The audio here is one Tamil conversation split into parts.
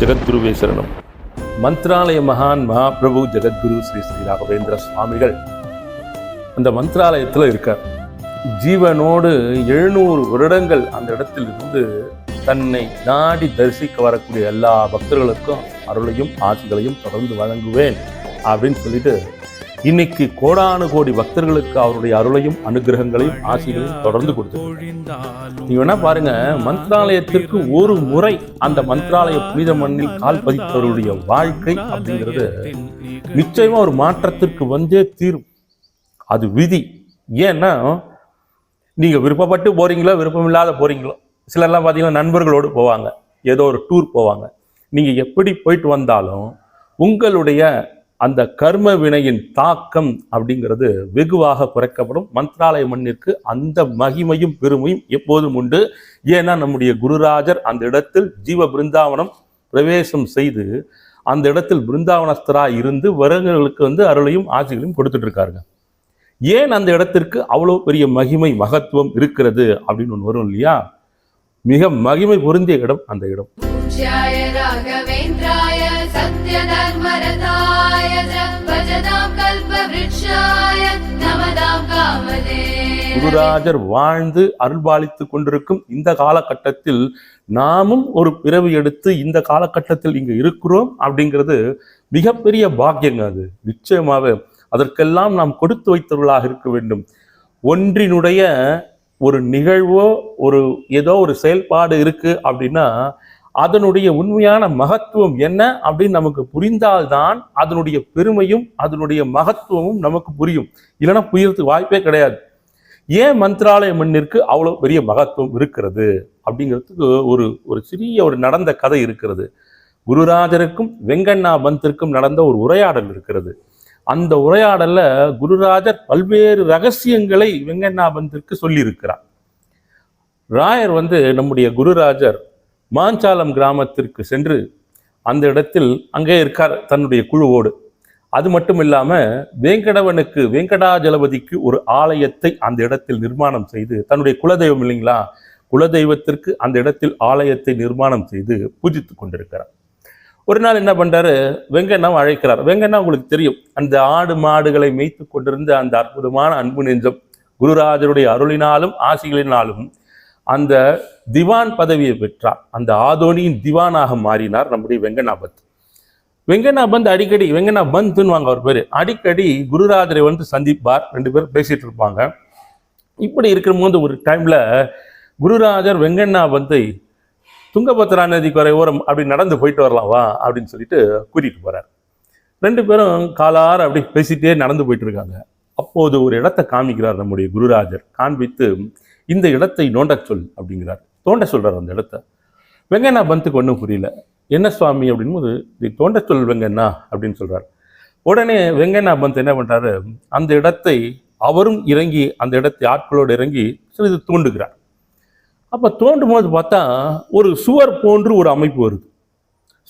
ஜெகத்குருவே சரணம். மந்த்ராலய மகான் மகாபிரபு ஜெகத்குரு ஸ்ரீ ஸ்ரீ ராகவேந்திர சுவாமிகள் அந்த மந்த்ராலயத்தில் இருக்கார். ஜீவனோடு எழுநூறு வருடங்கள் அந்த இடத்தில் இருந்து தன்னை நாடி தரிசிக்க வரக்கூடிய எல்லா பக்தர்களுக்கும் அருளையும் ஆசிகளையும் தொடர்ந்து வழங்குவேன் அப்படின்னு சொல்லிட்டு இன்னைக்கு கோடானு கோடி பக்தர்களுக்கு அவருடைய அருளையும் அனுகிரகங்களையும் ஆசிகளையும் தொடர்ந்து கொடுத்து நீங்க வேணா பாருங்க மந்திராலயத்திற்கு ஒரு முறை அந்த மந்திராலய புனித மண்ணில் கால் பதித்தவருடைய வாழ்க்கை அப்படிங்கிறது நிச்சயமா ஒரு மாற்றத்திற்கு வந்தே தீரும். அது விதி. ஏன்னா நீங்க விருப்பப்பட்டு போறீங்களோ விருப்பம் இல்லாத போறீங்களோ சிலர்லாம் பார்த்தீங்கன்னா நண்பர்களோடு போவாங்க ஏதோ ஒரு டூர் போவாங்க. நீங்க எப்படி போயிட்டு வந்தாலும் உங்களுடைய அந்த கர்ம வினையின் தாக்கம் அப்படிங்கிறது வெகுவாக குறைக்கப்படும். மந்திராலய மண்ணிற்கு அந்த மகிமையும் பெருமையும் எப்போதும் உண்டு. ஏன்னா நம்முடைய குருராஜர் அந்த இடத்தில் ஜீவ பிருந்தாவனம் பிரவேசம் செய்து அந்த இடத்தில் பிருந்தாவனஸ்தராக இருந்து வரங்களுக்கு வந்து அருளையும் ஆட்சிகளையும் கொடுத்துட்டு இருக்காருங்க ஏன் அந்த இடத்திற்கு அவ்வளோ பெரிய மகிமை மகத்துவம் இருக்கிறது அப்படின்னு ஒன்று வரும் இல்லையா? மிக மகிமை பொருந்திய இடம் அந்த இடம். सत्यधर्मरताय च भजतां कल्पवृक्षाय नमदां कामदे குருராஜர் வாழ்ந்து அருள்பாலித்து கொண்டிருக்கும் இந்த காலகட்டத்தில் நாமும் ஒரு பிறவி எடுத்து இந்த காலகட்டத்தில் இங்க இருக்கிறோம் அப்படிங்கிறது மிகப்பெரிய பாக்கியங்க அது நிச்சயமாக அதற்கெல்லாம் நாம் கொடுத்து வைத்தவர்களாக இருக்க வேண்டும் ஒன்றினுடைய ஒரு நிகழ்வோ ஒரு ஏதோ ஒரு செயல்பாடு இருக்கு அப்படின்னா அதனுடைய உண்மையான மகத்துவம் என்ன அப்படின்னு நமக்கு புரிந்தால்தான் அதனுடைய பெருமையும் அதனுடைய மகத்துவமும் நமக்கு புரியும். இல்லைன்னா புரியறதுக்கு வாய்ப்பே கிடையாது. ஏன் மந்திராலய மண்ணிற்கு அவ்வளோ பெரிய மகத்துவம் இருக்கிறது? அப்படிங்கிறதுக்கு ஒரு ஒரு சிறிய ஒரு நடந்த கதை இருக்கிறது. குருராஜருக்கும் வெங்கண்ணா பந்திற்கும் நடந்த ஒரு உரையாடல் இருக்கிறது. அந்த உரையாடலில் குருராஜர் பல்வேறு ரகசியங்களை வெங்கண்ணா பந்திற்கு சொல்லியிருக்கிறார். ராயர் வந்து நம்முடைய குருராஜர் மாஞ்சாலம் கிராமத்திற்கு சென்று அந்த இடத்தில் அங்கே இருக்கார் தன்னுடைய குழுவோடு. அது மட்டும் இல்லாமல் வேங்கடவனுக்கு வெங்கடாஜலபதிக்கு ஒரு ஆலயத்தை அந்த இடத்தில் நிர்மாணம் செய்து தன்னுடைய குலதெய்வம் இல்லைங்களா? குலதெய்வத்திற்கு அந்த இடத்தில் ஆலயத்தை நிர்மாணம் செய்து பூஜித்து கொண்டிருக்கிறார். ஒரு நாள் என்ன பண்ணுறாரு வெங்கண்ணா அழைக்கிறார். வெங்கண்ணா உங்களுக்கு தெரியும் அந்த ஆடு மாடுகளை மேய்த்து கொண்டிருந்த அந்த அற்புதமான அன்பு நெஞ்சம் குருராஜருடைய அருளினாலும் ஆசிகளினாலும் அந்த திவான் பதவியை பெற்றார். அந்த ஆதோனியின் திவானாக மாறினார் நம்முடைய வெங்கண்ணாபத் வெங்கண்ணாபந்த் அடிக்கடி வெங்கண்ணா பந்துன்னுவாங்க அவர் பேர். அடிக்கடி குருராஜரை வந்து சந்திப்பார். ரெண்டு பேரும் பேசிட்டு இருப்பாங்க. இப்படி இருக்கிற போது ஒரு டைமில் குருராஜர் வெங்கண்ணா பந்தை துங்கபத்ரா நதி குறை ஓரம் அப்படி நடந்து போயிட்டு வரலாம் வா அப்படின்னு சொல்லிட்டு கூட்டிகிட்டு போகிறார் ரெண்டு பேரும் காலார் அப்படி பேசிட்டே நடந்து போயிட்டு இருக்காங்க. அப்போது ஒரு இடத்த காமிக்கிறார் நம்முடைய குருராஜர். காண்பித்து இந்த இடத்தை நோண்ட சொல் அப்படிங்கிறார். தோண்ட சொல்கிறார் அந்த இடத்த. வெங்கண்ணா பந்துக்கு ஒன்றும் புரியல. என்ன சுவாமி அப்படின்போது இது தோண்ட சொல் வெங்கண்ணா அப்படின்னு சொல்கிறார் உடனே வெங்கண்ணா பந்த் என்ன பண்ணுறாரு அந்த இடத்தை அவரும் இறங்கி அந்த இடத்தை ஆட்களோடு இறங்கி சிறிது தோண்டுகிறார். அப்போ தோண்டும் போது பார்த்தா ஒரு சுவர் போன்று ஒரு அமைப்பு வருது.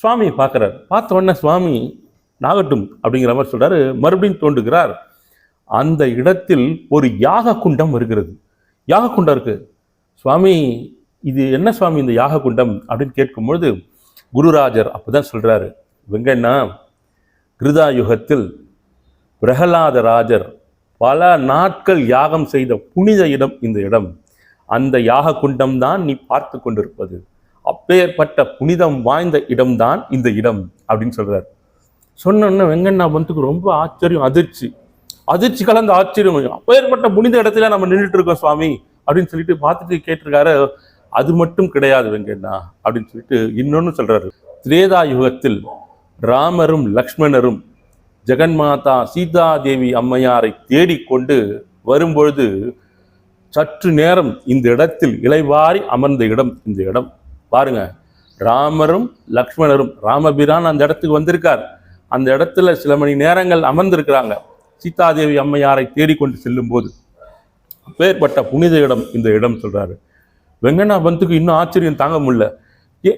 சுவாமியை பார்க்குறாரு. பார்த்த உடனே சுவாமி நாகட்டும் அப்படிங்கிற மாதிரி சொல்கிறாரு மறுபடியும் தோண்டுகிறார். அந்த இடத்தில் ஒரு யாக குண்டம் வருகிறது. யாக குண்டம் இருக்குது சுவாமி இது என்ன சுவாமி இந்த யாக குண்டம் அப்படின்னு கேட்கும்பொழுது குருராஜர் அப்பதான் சொல்கிறாரு வெங்கண்ணா கிருதா யுகத்தில் பிரகலாத ராஜர் பல நாட்கள் யாகம் செய்த புனித இடம் இந்த இடம். அந்த யாக குண்டம் தான் நீ பார்த்து கொண்டிருப்பது. அப்பேற்பட்ட புனிதம் வாய்ந்த இடம்தான் இந்த இடம் அப்படின்னு சொல்கிறார் சொன்னோன்னே வெங்கண்ணா வந்துக்கு ரொம்ப ஆச்சரியம் அதிர்ச்சி. அதிர்ச்சி கலந்த ஆச்சரியம். அப்பேற்பட்ட புனித இடத்துல நம்ம நின்றுட்டு இருக்கோம் சுவாமி. அப்படின்னு சொல்லிட்டு பார்த்துட்டு கேட்டிருக்காரு அது மட்டும் கிடையாது வெங்கண்ணா அப்படின்னு சொல்லிட்டு இன்னொன்னு சொல்றாரு. திரேதா யுகத்தில் ராமரும் லக்ஷ்மணரும் ஜெகன்மாதா சீதாதேவி அம்மையாரை தேடிக்கொண்டு வரும்பொழுது சற்று நேரம் இந்த இடத்தில் இலைவாரி அமர்ந்த இடம் இந்த இடம். பாருங்க ராமரும் லக்ஷ்மணரும் ராமபிரான் அந்த இடத்துக்கு வந்திருக்கார். அந்த இடத்துல சில மணி நேரங்கள் அமர்ந்திருக்கிறாங்க. சீதாதேவி அம்மையாரை தேடிக்கொண்டு செல்லும் போது அப்பேற்பட்ட புனித இடம் இந்த இடம் சொல்கிறாரு வெங்கண்ணா பந்துக்கு இன்னும் ஆச்சரியம் தாங்க முடியல. ஏ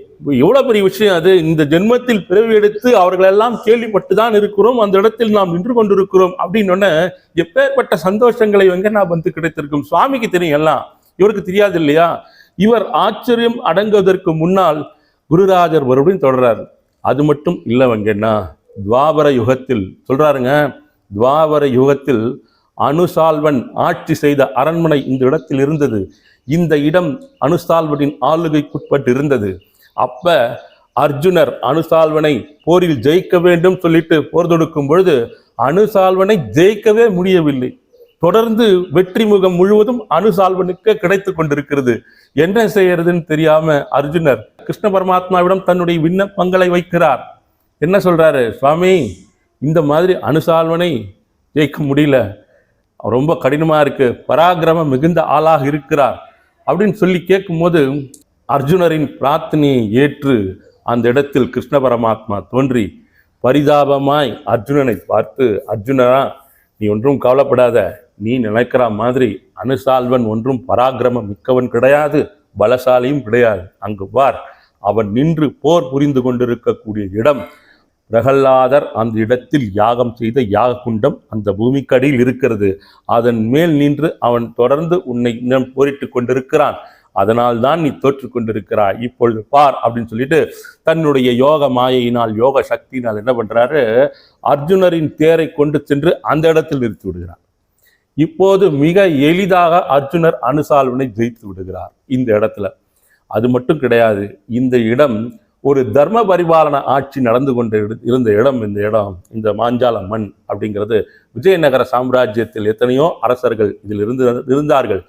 எவ்வளோ பெரிய விஷயம் அது? இந்த ஜென்மத்தில் பிறவி எடுத்து அவர்களெல்லாம் கேள்விப்பட்டு தான் இருக்கிறோம். அந்த இடத்தில் நாம் நின்று கொண்டிருக்கிறோம் அப்படின்னு எப்பேற்பட்ட சந்தோஷங்களை வெங்கண்ணா பந்து கிடைத்திருக்கும். சுவாமிக்கு தெரியும் எல்லாம். இவருக்கு தெரியாது இல்லையா? இவர் ஆச்சரியம் அடங்குவதற்கு முன்னால் குருராஜர் மறுபடியும் தொடர்றாரு. அது மட்டும் இல்லை வெங்கண்ணா துவாபர யுகத்தில் சொல்றாருங்க துவாவர யுகத்தில் அனுசால்வன் ஆட்சி செய்த அரண்மனை இந்த இடத்தில் இருந்தது. இந்த இடம் அனுசால்வனின் ஆளுகைக்குட்பட்டு இருந்தது அப்ப அர்ஜுனர் அனுசால்வனை போரில் ஜெயிக்க வேண்டும் சொல்லிட்டு போர் தொடுக்கும் பொழுது அனுசால்வனை ஜெயிக்கவே முடியவில்லை. தொடர்ந்து வெற்றி முகம் முழுவதும் அணுசால்வனுக்கு கிடைத்து கொண்டிருக்கிறது. என்ன செய்யறதுன்னு தெரியாம அர்ஜுனர் கிருஷ்ண பரமாத்மாவிடம் தன்னுடைய விண்ணப்பங்களை வைக்கிறார். என்ன சொல்றாரு? சுவாமி இந்த மாதிரி அனுசால்வனை ஜெயிக்க முடியல. ரொம்ப கடினமாக இருக்கு. பராக்கிரமம் மிகுந்த ஆளாக இருக்கிறார் அப்படின்னு சொல்லி கேட்கும்போது அர்ஜுனரின் பிரார்த்தனையை ஏற்று அந்த இடத்தில் கிருஷ்ண பரமாத்மா தோன்றி பரிதாபமாய் அர்ஜுனனை பார்த்து அர்ஜுனரா நீ ஒன்றும் கவலைப்படாத. நீ நினைக்கிற மாதிரி அனுசால்வன் ஒன்றும் பராக்கிரமம் மிக்கவன் கிடையாது. பலசாலியும் கிடையாது. அங்கு பார். அவன் நின்று போர் புரிந்து கொண்டிருக்கக்கூடிய இடம் பிரகல்லாதர் அந்த இடத்தில் யாகம் செய்த யாக குண்டம் அந்த பூமிக்கடியில் இருக்கிறது. அதன் மேல் நின்று அவன் தொடர்ந்து உன்னை இன்னும் போரிட்டு கொண்டிருக்கிறான். அதனால் தான் நீ தோற்று கொண்டிருக்கிறாய். இப்பொழுது பார் அப்படின்னு சொல்லிட்டு தன்னுடைய யோக மாயையினால் யோக சக்தியினால் என்ன பண்றாரு? அர்ஜுனரின் தேரை கொண்டு சென்று அந்த இடத்தில் நிறுத்தி விடுகிறார். இப்போது மிக எளிதாக அர்ஜுனர் அனுசால்வனை ஜெயித்து விடுகிறார் இந்த இடத்துல. அது மட்டும் கிடையாது. இந்த இடம் ஒரு தர்ம பரிபாலன ஆட்சி நடந்து கொண்டு இரு- இருந்த இடம் இந்த இடம் இந்த மாஞ்சால மண் அப்படிங்கிறது விஜயநகர சாம்ராஜ்யத்தில் எத்தனையோ அரசர்கள் இதில் இருந்து இருந்தார்கள்.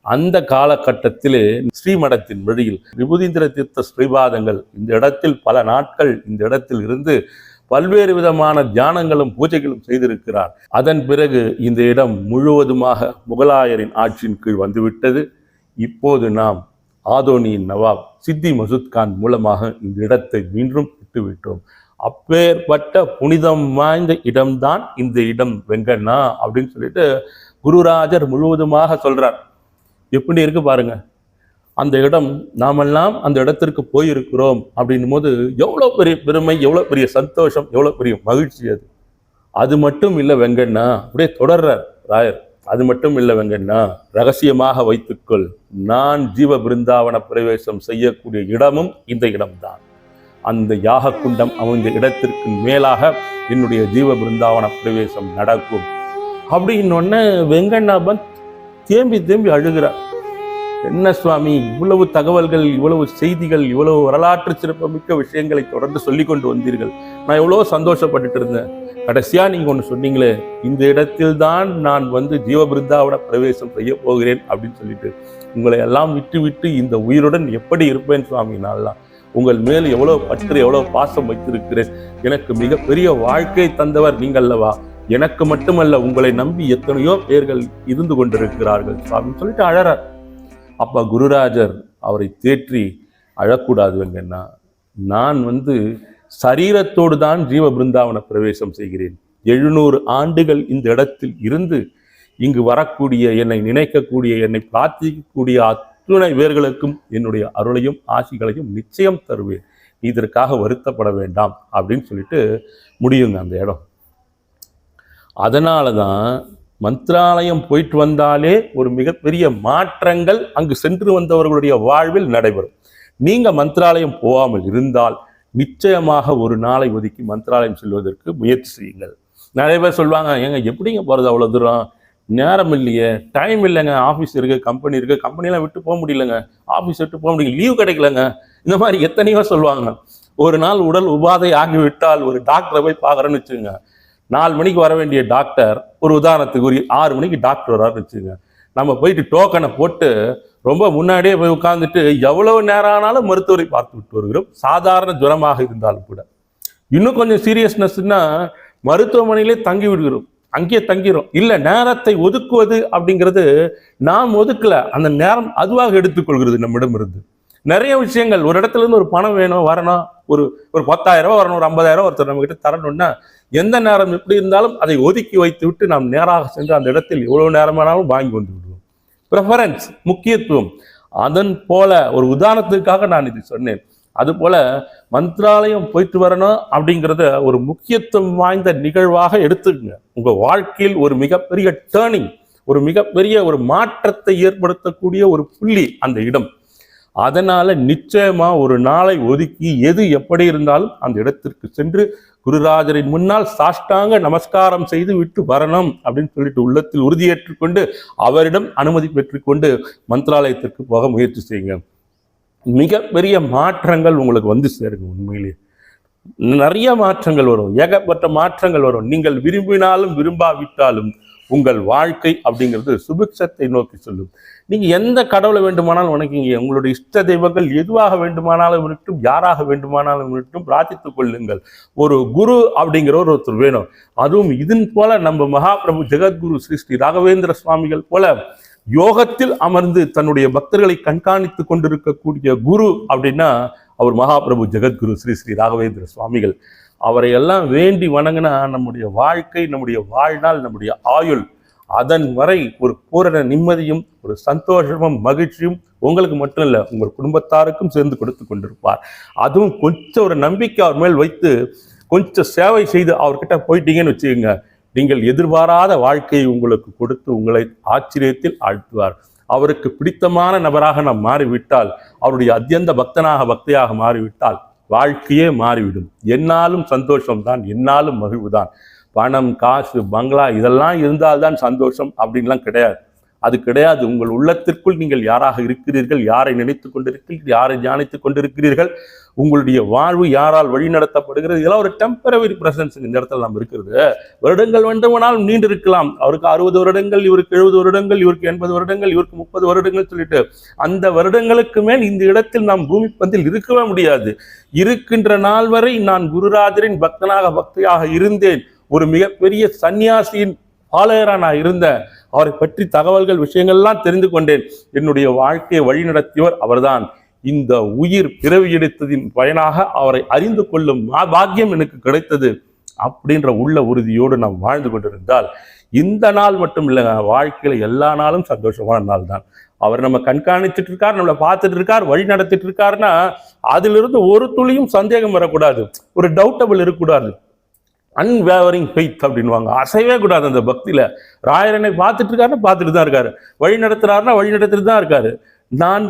அந்த காலகட்டத்திலே ஸ்ரீமடத்தின் வழியில் விபுதீந்திர தீர்த்த ஸ்ரீபாதங்கள் இந்த இடத்தில் பல நாட்கள் இந்த இடத்தில் இருந்து பல்வேறு விதமான தியானங்களும் பூஜைகளும் செய்திருக்கிறார். அதன் பிறகு இந்த இடம் முழுவதுமாக முகலாயரின் ஆட்சியின் கீழ் வந்துவிட்டது. இப்போது நாம் ஆதோனியின் நவாப் சித்தி மசூத் கான் மூலமாக இந்த இடத்தை மீண்டும் விட்டுவிட்டோம். அப்பேற்பட்ட புனிதம் வாய்ந்த இடம்தான் இந்த இடம் வெங்கண்ணா அப்படின்னு சொல்லிட்டு குருராஜர் முழுவதுமாக சொல்றார். எப்படி இருக்கு பாருங்க. அந்த இடம் நாமெல்லாம் அந்த இடத்திற்கு போயிருக்கிறோம் அப்படின்னும் போது எவ்வளோ பெரிய பெருமை எவ்வளோ பெரிய சந்தோஷம் எவ்வளோ பெரிய மகிழ்ச்சி அது. அது மட்டும் இல்லை வெங்கண்ணா அப்படியே தொடர்றார் ராயர். அது மட்டும் இல்லை வெங்கண்ணா ரகசியமாக வைத்துக்கொள் நான் ஜீவ பிருந்தாவன பிரவேசம் செய்யக்கூடிய இடமும் இந்த இடம்தான். அந்த யாக குண்டம் அமைந்த இடத்திற்கு மேலாக என்னுடைய ஜீவ பிருந்தாவன பிரவேசம் நடக்கும். அப்படின்னொன்னே வெங்கண்ணாபன் தேம்பி தேம்பி அழுகிறார். என்ன சுவாமி இவ்வளவு தகவல்கள் இவ்வளவு செய்திகள் இவ்வளவு வரலாற்று சிறப்புமிக்க விஷயங்களை தொடர்ந்து சொல்லி கொண்டு வந்தீர்கள். நான் எவ்வளோ சந்தோஷப்பட்டுட்டு இருந்தேன். கடைசியாக நீங்கள் ஒன்று சொன்னீங்களே இந்த இடத்தில் தான் நான் வந்து ஜீவபிருந்தாவோட பிரவேசம் செய்ய போகிறேன் அப்படின்னு சொல்லிட்டு உங்களை எல்லாம் விட்டு விட்டு இந்த உயிருடன் எப்படி இருப்பேன் சுவாமி? நான்லாம் உங்கள் மேல் எவ்வளோ பற்று எவ்வளோ பாசம் வைத்திருக்கிறேன். எனக்கு மிகப்பெரிய வாழ்க்கை தந்தவர் நீங்கல்லவா எனக்கு மட்டுமல்ல உங்களை நம்பி எத்தனையோ பேர்கள் இருந்து கொண்டிருக்கிறார்கள் சுவாமின்னு சொல்லிட்டு அழறார். அப்போ குருராஜர் அவரை தேற்றி அழக்கூடாது வெங்கன்னா நான் வந்து சரீரத்தோடு தான் ஜீவ பிருந்தாவன பிரவேசம் செய்கிறேன். எழுநூறு ஆண்டுகள் இந்த இடத்தில் இருந்து இங்கு வரக்கூடிய என்னை நினைக்கக்கூடிய என்னை பிரார்த்திக்கக்கூடிய அத்துணை பேர்களுக்கும் என்னுடைய அருளையும் ஆசிகளையும் நிச்சயம் தருவேன். இதற்காக வருத்தப்பட வேண்டாம் அப்படின்னு சொல்லிட்டு முடியுங்க அந்த இடம். அதனால தான் மந்திராலயம் போயிட்டு வந்தாலே ஒரு மிகப்பெரிய மாற்றங்கள் அங்கு சென்று வந்தவர்களுடைய வாழ்வில் நடைபெறும். நீங்கள் மந்திராலயம் போகாமல் இருந்தால் நிச்சயமாக ஒரு நாளை ஒதுக்கி மந்த்ராலயம் செல்வதற்கு முயற்சி செய்யுங்கள். நிறைய பேர் சொல்லுவாங்க ஏங்க எப்படிங்க போகிறது அவ்வளோ தூரம்? நேரம் இல்லையே. டைம் இல்லைங்க. ஆஃபீஸ் இருக்குது கம்பெனி இருக்குது கம்பெனிலாம் விட்டு போக முடியலங்க. ஆஃபீஸ் விட்டு போக முடியல. லீவ் கிடைக்கலங்க. இந்த மாதிரி எத்தனையோ சொல்லுவாங்க. ஒரு நாள் உடல் உபாதை ஆகிவிட்டால் ஒரு டாக்டரை போய் பார்க்குறேன்னு வச்சுங்க நாலு மணிக்கு வர வேண்டிய டாக்டர் ஒரு உதாரணத்துக்கு ஒரு ஆறு மணிக்கு டாக்டர் வராருன்னு வச்சுங்க நம்ம போயிட்டு டோக்கனை போட்டு ரொம்ப முன்னாடியே போய் உட்காந்துட்டு எவ்வளவு நேரம் ஆனாலும் மருத்துவரை பார்த்து விட்டு வருகிறோம். சாதாரண ஜுரமாக இருந்தாலும் கூட. இன்னும் கொஞ்சம் சீரியஸ்னஸ்னா மருத்துவமனையிலே தங்கி விடுகிறோம். அங்கேயே தங்கிடும் இல்லை நேரத்தை ஒதுக்குவது அப்படிங்கிறது நாம் ஒதுக்கல. அந்த நேரம் அதுவாக எடுத்துக்கொள்கிறது நம்மிடமிருந்து. நிறைய விஷயங்கள் ஒரு இடத்துல இருந்து ஒரு பணம் வேணும் வரணும் ஒரு ஒரு பத்தாயிரம் ரூபா வரணும் ஒரு ஐம்பதாயிரம் ஒருத்தர் நம்ம தரணும்னா எந்த நேரம் எப்படி இருந்தாலும் அதை ஒதுக்கி வைத்து விட்டு நாம் நேராக சென்று அந்த இடத்தில் எவ்வளவு நேரமானாலும் வாங்கி வந்து ப்ரெஃபரன்ஸ் முக்கியத்துவம். அதன் போல ஒரு உதாரணத்துக்காக நான் இது சொன்னேன். அதுபோல மந்திராலயம் போயிட்டு வரணும் அப்படிங்கிறத ஒரு முக்கியத்துவம் வாய்ந்த நிகழ்வாக எடுத்துக்கங்க. உங்க வாழ்க்கையில் ஒரு மிகப்பெரிய டேர்னிங் ஒரு மிகப்பெரிய ஒரு மாற்றத்தை ஏற்படுத்தக்கூடிய ஒரு புள்ளி அந்த இடம். அதனால நிச்சயமா ஒரு நாளை ஒதுக்கி எது எப்படி இருந்தாலும் அந்த இடத்திற்கு சென்று குருராஜரின் முன்னால் சாஷ்டாங்க நமஸ்காரம் செய்து விட்டு வரணும் அப்படின்னு சொல்லிட்டு உள்ளத்தில் உறுதியேற்றுக் கொண்டு அவரிடம் அனுமதி பெற்றுக்கொண்டு மந்திராலயத்திற்கு போக முயற்சி செய்யுங்க. மிகப்பெரிய மாற்றங்கள் உங்களுக்கு வந்து சேருங்க உண்மையிலேயே நிறைய மாற்றங்கள் வரும். ஏகப்பட்ட மாற்றங்கள் வரும். நீங்கள் விரும்பினாலும் விரும்பாவிட்டாலும் உங்கள் வாழ்க்கை அப்படிங்கிறது சுபிக்ஷத்தை நோக்கி சொல்லும். நீங்கள் எந்த கடவுளை வேண்டுமானாலும் வணங்கிங்க. உங்களுடைய இஷ்ட தெய்வங்கள் எதுவாக வேண்டுமானாலும் இருக்கட்டும் யாராக வேண்டுமானாலும் இருக்கட்டும் பிரார்த்தித்துக் கொள்ளுங்கள். ஒரு குரு அப்படிங்கிற ஒரு ஒருத்தர் வேணும். அதுவும் இதன் போல நம்ம மகாபிரபு ஜெகத்குரு ஸ்ரீ ஸ்ரீ ராகவேந்திர சுவாமிகள் போல யோகத்தில் அமர்ந்து தன்னுடைய பக்தர்களை கண்காணித்து கொண்டிருக்கக்கூடிய குரு அப்படின்னா அவர் மகாபிரபு ஜெகத்குரு ஸ்ரீ ஸ்ரீ ராகவேந்திர சுவாமிகள். அவரை எல்லாம் வேண்டி வணங்கினா நம்முடைய வாழ்க்கை நம்முடைய வாழ்நாள் நம்முடைய ஆயுள் அதன் வரை ஒரு பூரண நிம்மதியும் ஒரு சந்தோஷமும் மகிழ்ச்சியும் உங்களுக்கு மட்டும் இல்லை உங்கள் குடும்பத்தாருக்கும் சேர்ந்து கொடுத்து கொண்டிருப்பார். அதுவும் கொஞ்சம் ஒரு நம்பிக்கை அவர் மேல் வைத்து கொஞ்சம் சேவை செய்து அவர்கிட்ட போயிட்டீங்கன்னு வச்சுக்கோங்க நீங்கள் எதிர்பாராத வாழ்க்கையை உங்களுக்கு கொடுத்து உங்களை ஆச்சரியத்தில் ஆழ்த்துவார். அவருக்கு பிடித்தமான நபராக நாம் மாறிவிட்டால் அவருடைய அத்தியந்த பக்தனாக பக்தியாக மாறிவிட்டால் வாழ்க்கையே மாறிவிடும். என்னாலும் சந்தோஷம்தான் என்னாலும் மகிழ்வு தான் பணம் காசு பங்களா இதெல்லாம் இருந்தால்தான் சந்தோஷம் அப்படின்லாம் கிடையாது. அது கிடையாது. உங்கள் உள்ளத்திற்குள் நீங்கள் யாராக இருக்கிறீர்கள்? யாரை நினைத்து கொண்டிருக்கிறீர்கள்? யாரை தியானித்துக் கொண்டிருக்கிறீர்கள்? உங்களுடைய வாழ்வு யாரால் வழிநடத்தப்படுகிறது இதெல்லாம் ஒரு டெம்பரவரி பிரசன்ஸ் இந்த இடத்துல நாம் இருக்கிறது. வருடங்கள் வேண்டுமானாலும் நீண்டு இருக்கலாம். அவருக்கு அறுபது வருடங்கள் இவருக்கு எழுபது வருடங்கள் இவருக்கு எண்பது வருடங்கள் இவருக்கு முப்பது வருடங்கள் சொல்லிட்டு அந்த வருடங்களுக்கு மேல் இந்த இடத்தில் நாம் பூமி பந்தில் இருக்கவே முடியாது. இருக்கின்ற நாள் வரை நான் குருராஜரின் பக்தனாக பக்தியாக இருந்தேன். ஒரு மிகப்பெரிய சன்னியாசியின் ஆலயராக நான் இருந்தேன் அவரை பற்றி தகவல்கள் விஷயங்கள்லாம் தெரிந்து கொண்டேன். என்னுடைய வாழ்க்கையை வழிநடத்தியவர் அவர்தான். இந்த உயிர் பிறவி எடுத்ததின் பயனாக அவரை அறிந்து கொள்ளும் பாக்கியம் எனக்கு கிடைத்தது அப்படின்ற உள்ள உறுதியோடு நாம் வாழ்ந்து கொண்டிருந்தால் இந்த நாள் மட்டும் இல்லைங்க வாழ்க்கையில் எல்லா நாளும் சந்தோஷமான நாள் தான். அவர் நம்ம கண்காணிச்சுட்டு இருக்கார் நம்மளை பார்த்துட்டு இருக்கார் வழி நடத்திட்டு இருக்காருன்னா அதிலிருந்து ஒரு துளியும் சந்தேகம் வரக்கூடாது. ஒரு டவுட்டபிள் இருக்கக்கூடாது. அன்வேவரிங் ஃபெய்த் அப்படின்வாங்க அசையவே கூடாது அந்த பக்தியில். ராயரனை பார்த்துட்டு இருக்காருன்னு பார்த்துட்டு தான் இருக்காரு. வழி நடத்துறாருன்னா வழி நடத்திட்டு தான் இருக்காரு. நான்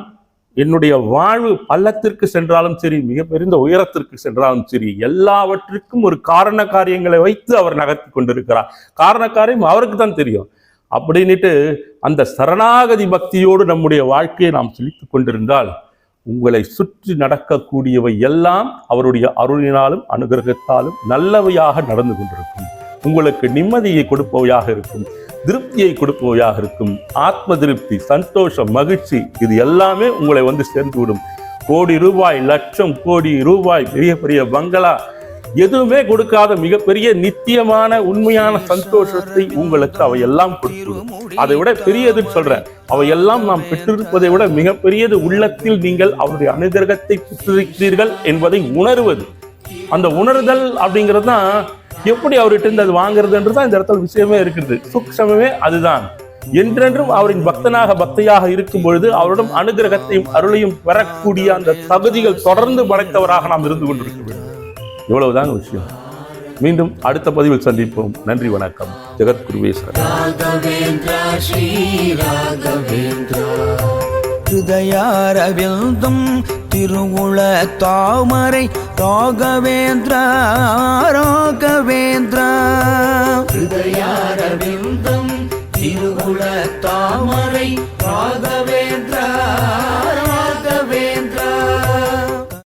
என்னுடைய வாழ்வு பள்ளத்திற்கு சென்றாலும் சரி மிக பெருந்த உயரத்திற்கு சென்றாலும் சரி எல்லாவற்றிற்கும் ஒரு காரண காரியங்களை வைத்து அவர் நகர்த்தி கொண்டிருக்கிறார். காரண காரியம் அவருக்கு தான் தெரியும். அப்படின்னுட்டு அந்த சரணாகதி பக்தியோடு நம்முடைய வாழ்க்கையை நாம் செழித்து கொண்டிருந்தால் உங்களை சுற்றி நடக்கக்கூடியவை எல்லாம் அவருடைய அருளினாலும் அனுகிரகத்தாலும் நல்லவையாக நடந்து கொண்டிருக்கும். உங்களுக்கு நிம்மதியை கொடுப்பவையாக இருக்கும் திருப்தியை கொடுப்பவையாக இருக்கும். ஆத்ம திருப்தி சந்தோஷம் மகிழ்ச்சி இது எல்லாமே உங்களை வந்து சேர்ந்துவிடும். கோடி ரூபாய் லட்சம் கோடி ரூபாய் பெரிய பெரிய பங்களா எதுவுமே கொடுக்காத மிகப்பெரிய நித்தியமான உண்மையான சந்தோஷத்தை உங்களுக்கு அவையெல்லாம் கொடுத்துடும் அதை விட பெரியதுன்னு சொல்றேன். அவையெல்லாம் நாம் பெற்றிருப்பதை விட மிகப்பெரியது உள்ளத்தில் நீங்கள் அவருடைய அனுகிரகத்தை பெற்றிருக்கிறீர்கள் என்பதை உணர்வது. அந்த உணர்தல் அப்படிங்கிறது தான் எப்படி அவர்கிட்ட இருந்து அது வாங்குறதுன்றது தான் இந்த இடத்துல விஷயமே இருக்குது. சூக்ஷமே அதுதான். என்றென்றும் அவரின் பக்தனாக பக்தையாக இருக்கும் பொழுது அவரிடம் அனுகிரகத்தையும் அருளையும் பெறக்கூடிய அந்த தகுதிகள் தொடர்ந்து படைத்தவராக நாம் இருந்து கொண்டிருக்க வேண்டும். இவ்வளவுதாங்க விஷயம். மீண்டும் அடுத்த பதிவில் சந்திப்போம். நன்றி வணக்கம். ஜெகத்குருவேஸ்வரர் ராகவேந்திரா ஸ்ரீ ராகவேந்திரா ஹிருதயாரவிந்தம் திருவுள தாமரை ராகவேந்திரா ராகவேந்திரா. ஹிருதயாரவிந்தம் திருவுள தாமரை ராகவேந்திரா.